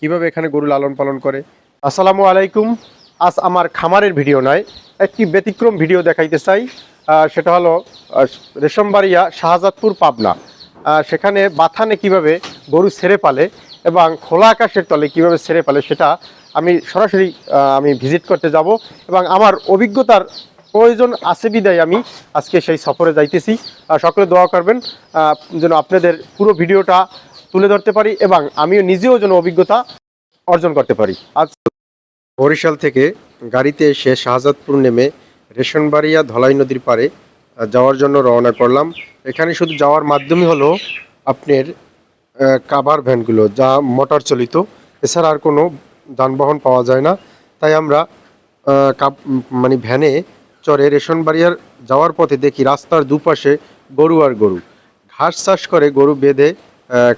কীভাবে এখানে গরু লালন পালন করে? আসসালামু আলাইকুম। আজ আমার খামারের ভিডিও নয়, একটি ব্যতিক্রম ভিডিও দেখাইতে চাই। সেটা হলো রেশমবাড়িয়া শাহজাদপুর পাবনা। সেখানে বাথানে কীভাবে গরু ছেড়ে পালে এবং খোলা আকাশের তলে কীভাবে ছেড়ে পালে সেটা আমি সরাসরি আমি ভিজিট করতে যাব এবং আমার অভিজ্ঞতার প্রয়োজন আছে বিদায় আমি আজকে সেই সফরে যাইতেছি। সকলে দোয়া করবেন যেন আপনাদের পুরো ভিডিওটা তুলে ধরতে পারি এবং আমিও নিজেও যেন অভিজ্ঞতা অর্জন করতে পারি। আজ বরিশাল থেকে গাড়িতে এসে শাহজাদপুর নেমে রেশনবাড়িয়া ধলাই নদীর পারে যাওয়ার জন্য রওনা করলাম। এখানে শুধু যাওয়ার মাধ্যমে হলো আপনার কাভার ভ্যানগুলো যা মোটর চালিত। এছাড়া আর কোনো যানবাহন পাওয়া যায় না। তাই আমরা মানে ভ্যানে চড়ে রেশনবাড়িয়ার যাওয়ার পথে দেখি রাস্তার দুপাশে গরু আর গরু। ঘাস চাষ করে গরু বেঁধে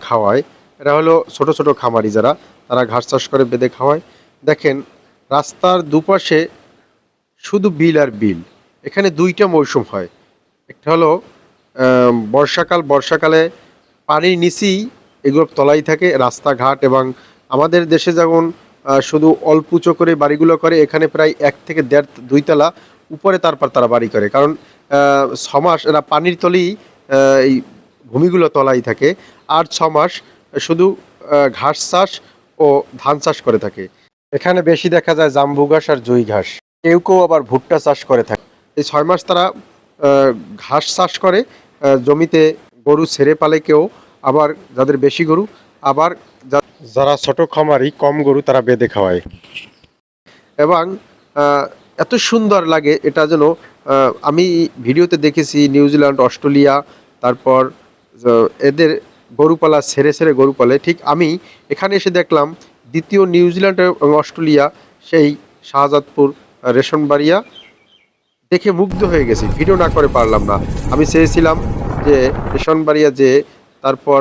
খাওয়ায়। এরা হলো ছোট ছোট খামারি যারা, তারা ঘাস চাষ করে বেঁধে খাওয়ায়। দেখেন, রাস্তার দুপাশে শুধু বিল আর বিল। এখানে দুইটা মৌসুম হয়। একটা হলো বর্ষাকাল। বর্ষাকালে পানির নিচেই এগুলো তলাই থাকে, রাস্তাঘাট এবং আমাদের দেশে যেমন শুধু অল্প উঁচু করে বাড়িগুলো করে, এখানে প্রায় এক থেকে দেড়, দুইতলা উপরে তারপর তারা বাড়ি করে। কারণ ছমাস এরা পানির তলেই এই ভূমিগুলো তলাই থাকে। আর ছমাস শুধু ঘাস চাষ ও ধান চাষ করে থাকে। এখানে বেশি দেখা যায় জাম্বু ঘাস আর জুই ঘাস। কেউ কেউ আবার ভুট্টা চাষ করে থাকে। এই ছয় মাস তারা ঘাস চাষ করে জমিতে গরু ছেড়ে পালে কেউ, আবার যাদের বেশি গরু, আবার যারা ছোট খামারি, কম গরু তারা বেঁধে খাওয়ায়। এবং এত সুন্দর লাগে, এটা যেন আমি ভিডিওতে দেখেছি নিউজিল্যান্ড, অস্ট্রেলিয়া, তারপর এদের গরুপালা, ছেড়ে ছেড়ে গরু পালে ঠিক আমি এখানে এসে দেখলাম দ্বিতীয় নিউজিল্যান্ড এবং অস্ট্রেলিয়া, সেই শাহজাদপুর রেশনবাড়িয়া। দেখে মুগ্ধ হয়ে গেছি, ভিডিও না করে পারলাম না। আমি চেয়েছিলাম যে রেশনবাড়িয়া যে, তারপর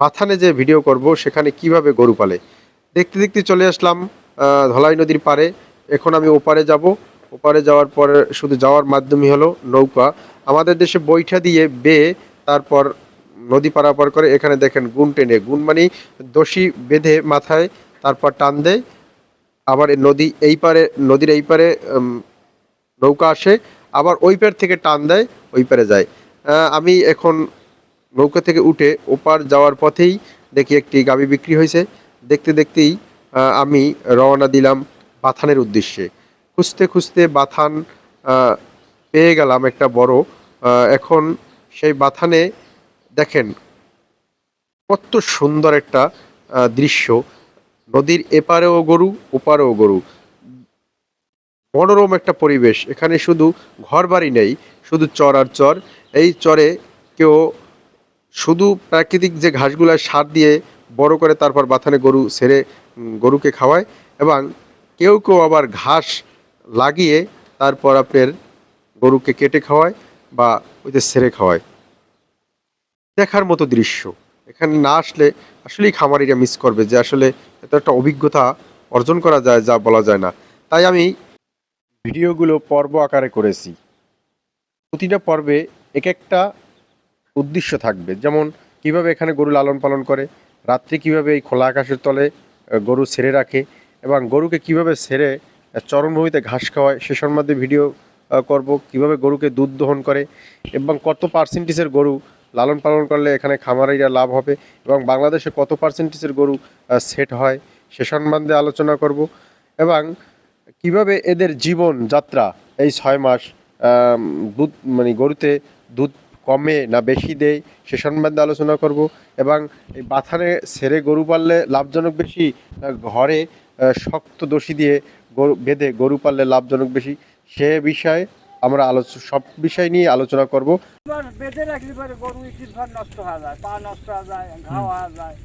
বাথানে যে ভিডিও করব, সেখানে কীভাবে গরু পালে দেখতে দেখতে চলে আসলাম ধলাই নদীর পাড়ে। এখন আমি ওপারে যাব। ওপারে যাওয়ার পরে শুধু যাওয়ার মাধ্যমই হলো নৌকা। আমাদের দেশে বৈঠা দিয়ে বেয়ে তারপর নদী পারাপার করে এখানে দেখেন গুণ টেনে। গুণ মানে দোষী বেঁধে মাথায়, তারপর টান দেয়। আবার নদী এই পারে, নদীর এই পারে নৌকা আসে, আবার ওই পার থেকে টান দেয়, ওই পারে যায়। আমি এখন নৌকা থেকে উঠে ওপার যাওয়ার পথেই দেখি একটি গাবি বিক্রি হয়েছে। দেখতে দেখতেই আমি রওনা দিলাম বাথানের উদ্দেশ্যে। খুঁজতে খুঁজতে বাথান পেয়ে গেলাম একটা বড়। এখন সেই বাথানে দেখেন কত সুন্দর একটা দৃশ্য। নদীর এপারেও গরু, ওপারেও গরু। মনোরম একটা পরিবেশ। এখানে শুধু ঘর বাড়ি নেই, শুধু চর আর চর। এই চরে কেউ শুধু প্রাকৃতিক যে ঘাসগুলো সার দিয়ে বড় করে তারপর বাথানে গরু ছেড়ে গরুকে খাওয়ায় এবং কেউ কেউ আবার ঘাস লাগিয়ে তারপর আপনার গরুকে কেটে খাওয়ায় বা ওইতে সেরে খাওয়ায়। দেখার মতো দৃশ্য। এখানে না আসলে আসলেই খামারিরা মিস করবে যে আসলে এত একটা অভিজ্ঞতা অর্জন করা যায় যা বলা যায় না। তাই আমি ভিডিওগুলো পর্ব আকারে করেছি। প্রতিটা পর্বে এক একটা উদ্দেশ্য থাকবে। যেমন কীভাবে এখানে গরু লালন পালন করে, রাত্রে কীভাবে এই খোলা আকাশের তলে গরু ছেড়ে রাখে এবং গরুকে কীভাবে ছেড়ে চরণভূমিতে ঘাস খাওয়ায়, সে সম্বন্ধে ভিডিও করব, কীভাবে গরুকে দুধ দহন করে এবং কত পার্সেন্টেজের গরু লালন পালন করলে এখানে খামারিরা লাভ হবে এবং বাংলাদেশে কত পার্সেন্টেজের গরু সেট হয়, সে সম্বন্ধে আলোচনা করব এবং কীভাবে এদের জীবন যাত্রা এই ছয় মাস দুধ মানে গরুতে দুধ কমে না বেশি দেয়, সে সম্বন্ধে আলোচনা করব এবং এই বাথানে সেরে গরু পাললে লাভজনক বেশি ঘরে শক্ত দোষী দিয়ে গরু বেঁধে গরু পাললে লাভজনক বেশি। সে বিষয়ে আমরা আলোচনা সব বিষয় নিয়ে আলোচনা করব। এবার বেঁধে রাখলে পরে গরু নষ্ট হয়ে যায় পা নষ্ট হয়ে যায় হয়ে যায়।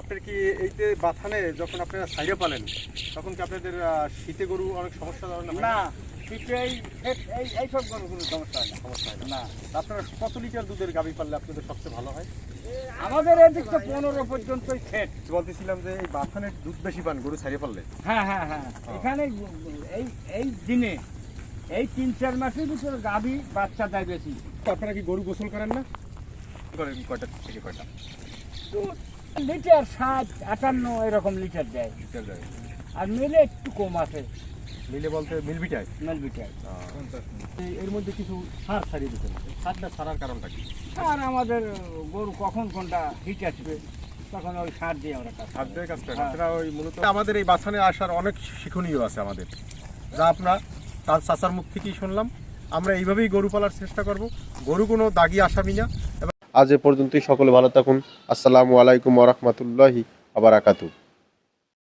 আপনার কি এইতে বাথানে যখন আপনারা সাইডে পালেন তখন কি আপনাদের শীতে গরু অনেক সমস্যা হয়? না না এই এই- এই এইসব গরু সমস্যা হয় না। সমস্যা হয় না। না আপনারা কত লিটার দুধের গাভী পারলে আপনাদের সবচেয়ে ভালো হয়? আমাদের এদিক তো পনেরো পর্যন্তই সেট বলতেছিলাম যে এই বাথানের দুধ বেশি পান গরু ছাড়িয়ে পারলে হ্যাঁ হ্যাঁ হ্যাঁ। এখানে এই এই দিনে এই তিন চার মাসের ভিতরে গাভী বাচ্চা দেয় বেশি। আপনারা কি গরু গোসল করেন না? করেন কয়টা থেকে কয়টা? লিটার ষাট আটান্ন এরকম লিটার দেয়। লিটার যায় আর মেলে একটু কম আছে। মিলে বলতে মিলবিটায় মেলবিটায় এর মধ্যে কিছু সার ছাড়িয়ে দিতেন সারটা ছাড়ার কারণটা কি? আর আমাদের গরু কখন কোনটা হিট আসবে তখন ওই সার দিয়ে আমরা সার দিয়ে কাজ করেন হ্যাঁ। আপনারা ওই মূলত আমাদের এই বাছানে আসার অনেক শিক্ষণীয় আছে আমাদের। যা আপনার তার চাচার মুখ থেকেই শুনলাম। আমরা এইভাবেই গরু পালার চেষ্টা করব। গরু কোনো দাগি আসামি না। আজ এ পর্যন্তই সকলে ভালো থাকুন। আসসালামু আলাইকুম ওরহমতুল্লাহি আবার আকাতু